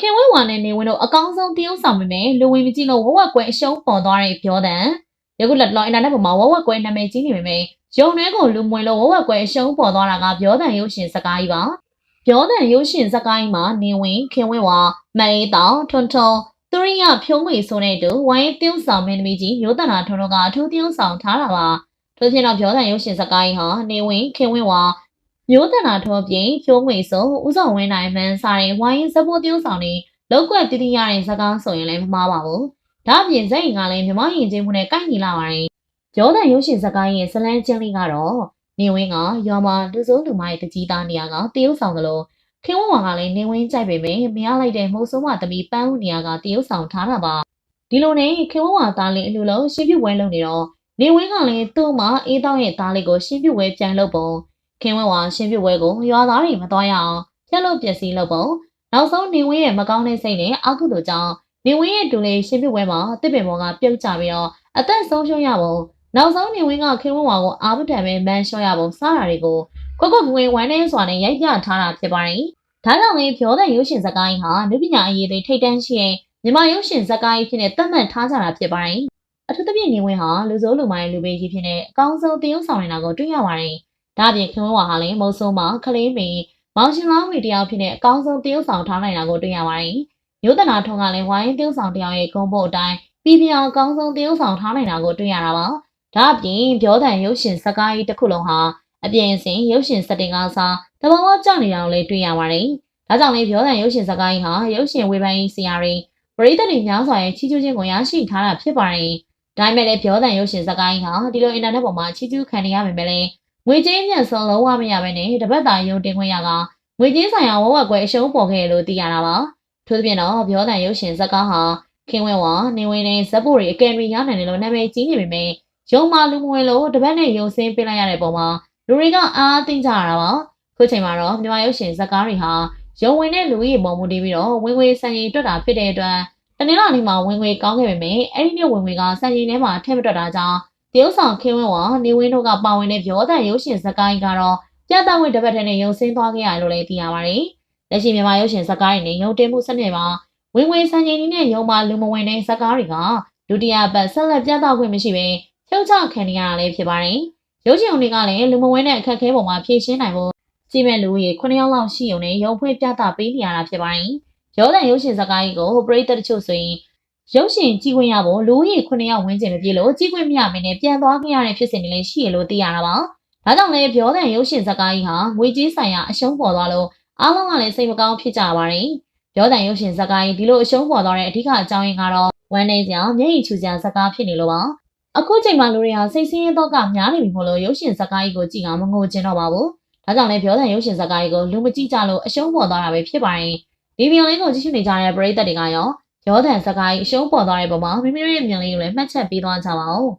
ခင်ဝဲဝါနဲ့နေဝင်တို့အကောင်းဆုံးတရုပ်ဆောင်ပေမဲ့လူဝင်မကြည့်လို့ဝဝကွဲအရှုံးပေါ်သွားတဲ့ပြောတဲ့ယခုလက်လောအင်တာနက်ပေါ်မှာဝဝကွဲနာမည်ကြီးနေပေမဲ့ရုံနှဲကိုလူမွေလို့ဝဝကွဲအရှုံးပေါ်သွားတာကပြောတဲ့ရုပ်ရှင်စကားကြီးပါပြောတဲ့ရုပ်ရှင်စကားကြီးမှာနေဝင်ခင်ဝဲဝါမအေးတောင်ထွန်းထွန်းသူရိယဖြုံးဝေဆိုတဲ့တူဝိုင်းတရုပ်ဆောင်မင်းသမီးကြီးမျိုးတနာထွန်းတို့ကအထူးတရုပ်ဆောင်ထားတာပါထို့ပြင်တော့ပြောတဲ့ရုပ်ရှင်စကားကြီးဟာနေဝင်ခင်ဝဲဝါ မျိုးတနာထွန်းပြင်ဖြုံးဝေဆိုဥဆောင်ဝင်းနိုင်မှန်းစားတဲ့ဝိုင်းစပိုးတရုပ်ဆောင်တွေလောက်ကွက်တတိရတဲ့ဇာတ်ကားဆိုရင်လည်းမမှားပါဘူး။ဒါ့အပြင်ဇက်ရင်ကလည်းမြမရင်ချင်းမှုနဲ့ကိုက်ညီလာပါတယ်။ပြောတဲ့ရုပ်ရှင်ဇာတ်ကားရဲ့ဇလန်းချင်းလေးကတော့နေဝင်းကရွာမှာလူစိုးလူမရဲ့တကြီးသားနေရာကတရုပ်ဆောင်သလိုခင်ဝဝါကလည်းနေဝင်းကြိုက်ပေမဲ့မရလိုက်တဲ့မုတ်ဆုံးမသမီးပန်းဦးနေရာကတရုပ်ဆောင်ထားတာပါ။ဒီလိုနဲ့ခင်ဝဝါသားလေးအလူလုံးရှင်းပြပွဲလုပ်နေတော့နေဝင်းကလည်းသူ့မှာအေးတောင်းရဲ့သားလေးကိုရှင်းပြပွဲပြန်လုပ်ပုံ ခင်ဝဝါရှင်းပြပွဲကိုရွာသားတွေမတော်ရအောင်ဖြတ်လို့ပျက်စီးလုပ်ပုံနောက်ဆုံးနေဝင်းရဲ့မကောင်းတဲ့စိတ်နဲ့အာကုသို့ကြောင့်နေဝင်းရဲ့တူလေးရှင်းပြပွဲမှာတစ်ပင်ပေါ်ကပြုတ်ကျပြီးတော့အသက်ဆုံးရှုံးရပုံနောက်ဆုံးနေဝင်းကခင်ဝဝါကိုအာမထံပဲမန်းလျှော့ရပုံစတာတွေကိုကွက်ကွက်ငွေဝမ်းနေစွာနဲ့ရိုက်ပြထားတာဖြစ်ပါတယ်။ဒါကြောင့်လည်းပြောတဲ့ရုပ်ရှင်ဇာတ်ကားကြီးဟာလူပညာအရေးတွေထိတ်တန့်ရှိရင်မြန်မာရုပ်ရှင်ဇာတ်ကားကြီးဖြစ်နေသတ်မှတ်ထားကြတာဖြစ်ပါတယ်။အထူးသဖြင့်နေဝင်းဟာလူစိုးလူမိုင်းလူပေးကြီးဖြစ်နေအကောင်းဆုံးတရုပ်ဆောင်နေတာကိုတွေ့ရပါတယ်။ ဒါ့အပြင်ခင်ဝဝါဟာလည်းမုံဆိုးမှာခလေးမင်းမောင်ရှင်လောင်းဝီတယောက်ဖြစ်တဲ့အကောင်းဆုံးတရုပ်ဆောင်ထားနိုင်တာကိုတွေ့ရပါတယ်။မျိုးတနာထုံးကလည်းဝိုင်းတရုပ်ဆောင်တယောက်ရဲ့ဂုဏ်ပုတ်အတိုင်းပြည်ပြောင်အကောင်းဆုံးတရုပ်ဆောင်ထားနိုင်တာကိုတွေ့ရတာပါ။ဒါ့အပြင်ပြောတဲ့ရုပ်ရှင်စကားကြီးတစ်ခုလုံးဟာအပြင်အစင်ရုပ်ရှင်စက်တင်ကားစားတဘာဝကြောက်နေတာကိုလည်းတွေ့ရပါတယ်။ဒါကြောင့်လည်းပြောတဲ့ရုပ်ရှင်စကားကြီးဟာရုပ်ရှင်ဝေဖန်ရေးဆရာတွေပရိသတ်တွေများစွာရဲ့ချီးကျူးခြင်းကိုရရှိထားတာဖြစ်ပါတယ်။ဒါပေမဲ့လည်းပြောတဲ့ရုပ်ရှင်စကားကြီးဟာဒီလိုအင်တာနက်ပေါ်မှာချီးကျူးခံနေရပေမဲ့လည်း ငွေကြေးညံ့ဆုံးလုံးဝမရဘဲနဲ့တပတ်တာရုံတင်ခွင့်ရကငွေကြေးဆိုင်ရာဝဝကွဲအရှုံးပေါ်ခဲ့လို့သိရတာပါထို့သဖြင့်တော့ပြောတဲ့ရုပ်ရှင်ဇာတ်ကားဟာခင်ဝဲဝါနေဝင်နဲ့ဇက်ပိုတွေအကယ်ဒမီရနိုင်တယ်လို့နာမည်ကြီးနေပေမဲ့ရုံမာလူမဝင်လို့တပတ်နဲ့ရုံစင်းပေးလိုက်ရတဲ့ပုံမှာလူတွေကအားသိကြရတာပါခုချိန်မှာတော့မြန်မာရုပ်ရှင်ဇာတ်ကားတွေဟာရုံဝင်တဲ့လူကြီးပုံမူတည်ပြီးတော့ဝင်ငွေစံချိန်တွက်တာဖြစ်တဲ့အတွက်တနင်္လာနေ့မှာဝင်ငွေကောင်းခဲ့ပေမဲ့အဲ့ဒီနေ့ဝင်ငွေကစံချိန်ထဲမှာထည့်မတွက်တာကြောင့် တရုတ်ဆောင်ခင်ဝဲဝါနေဝင်းတို့ကပါဝင်တဲ့ပြောတဲ့ရုပ်ရှင်ဇာတ်ကားကြီးကတော့ပြသဝင်တစ်ပတ်ထဲနဲ့ရုံစင်းသွားခဲ့ရတယ်လို့လည်းသိရပါတယ်။လက်ရှိမြန်မာရုပ်ရှင်ဇာတ်ကားတွေနဲ့ရုံတင်မှုစနစ်မှာဝင်ငွေစံချိန်ကြီးနဲ့ရုံမှာလူမဝင်တဲ့ဇာတ်ကားတွေကဒုတိယပတ်ဆက်လက်ပြသခွင့်မရှိဘဲဖြုတ်ချခံနေရတာလည်းဖြစ်ပါတယ်။ရုပ်ရှင်တွေကလည်းလူမဝင်တဲ့အခက်အခဲပုံမှာဖြည့်ရှင်းနိုင်ဖို့ကြီးမဲ့လူကြီး9ယောက်လောက်ရှိုံနဲ့ရုံဖွင့်ပြသပေးနေရတာဖြစ်ပါတယ်။ရောတဲ့ရုပ်ရှင်ဇာတ်ကားကြီးကိုပရိသတ်တချို့ဆိုရင် ရုပ်ရှင်ကြည့်ခွင့်ရဖို့လူကြီး9ယောက်ဝန်းကျင်မပြည့်လို့ကြည့်ခွင့်မရမင်းနဲ့ပြန်သွားခဲ့ရတဲ့ဖြစ်စဉ်တွေလည်းရှိရလို့သိရတာပါ။ဒါကြောင့်လည်းပြောတဲ့ရုပ်ရှင်ဇာတ်ကားကြီးဟာငွေကြေးဆိုင်ရာအရှုံးပေါ်သွားလို့အားလုံးကလည်းစိတ်မကောင်းဖြစ်ကြပါတယ်။ပြောတဲ့ရုပ်ရှင်ဇာတ်ကားကြီးဒီလိုအရှုံးပေါ်သွားတဲ့အဓိကအကြောင်းရင်းကတော့ဝမ်းနေစရာမျက်ရည်ချူစရာဇာတ်ကားဖြစ်နေလို့ပါ။အခုချိန်မှာလူတွေဟာစိတ်ဆင်းရဲတော့ကများနေပြီမို့လို့ရုပ်ရှင်ဇာတ်ကားကြီးကိုကြည့်အောင်မငိုကျင်တော့ပါဘူး။ဒါကြောင့်လည်းပြောတဲ့ရုပ်ရှင်ဇာတ်ကားကြီးကိုလူမကြည့်ကြလို့အရှုံးပေါ်သွားတာပဲဖြစ်ပါတယ်။ဒီဗီဒီယိုလေးကိုကြည့်ရှုနေကြတဲ့ပရိသတ်တွေကရော ရောတဲ့ဇာတ်ကားကြီးအရှုံးပေါ်သွားတဲ့ပုံမှာမိမိတို့ရဲ့မြင်လေးကိုလည်းမှတ်ချက်ပေးသွားကြပါဦး။